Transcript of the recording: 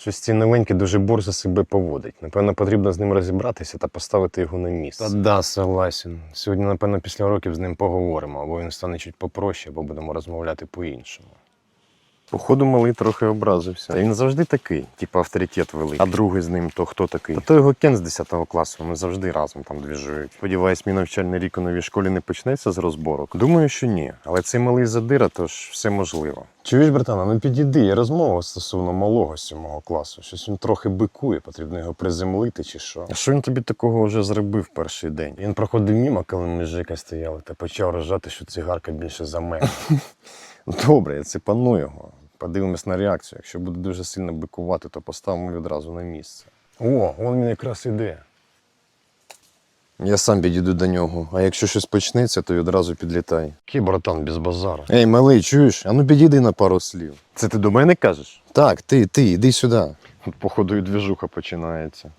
Щось ці новенькі дуже борзо себе поводить. Напевно, потрібно з ним розібратися та поставити його на місце. Та да, согласен. Сьогодні, напевно, після років з ним поговоримо, або він стане чуть попроще, або будемо розмовляти по-іншому. Походу, малий трохи образився. Та він завжди такий, типу авторитет великий. А другий з ним, то хто такий? Та то його Кен з 10 класу, вони завжди разом там двіжують. Сподіваюсь, мій навчальний рік у новій школі не почнеться з розборок. Думаю, що ні. Але цей малий задира, тож все можливо. Чуєш, братана, ну підійди, є розмова стосовно малого сьомого класу. Щось він трохи бикує, потрібно його приземлити чи що. А що він тобі такого вже зробив перший день? Він проходив мімо, коли ми з Жека стояли, та почав рожати, що цигарка більше за мене. Добре, я цепану його. Подивимось на реакцію. Якщо буде дуже сильно бикувати, то поставимо відразу на місце. О, він якраз іде. Я сам підійду до нього, а якщо щось почнеться, то відразу підлітай. Ки, братан, без базару. Ей, малий, чуєш? А ну підійди на пару слів. Це ти до мене кажеш? Так, ти, ти, іди сюди. Походу, і двіжуха починається.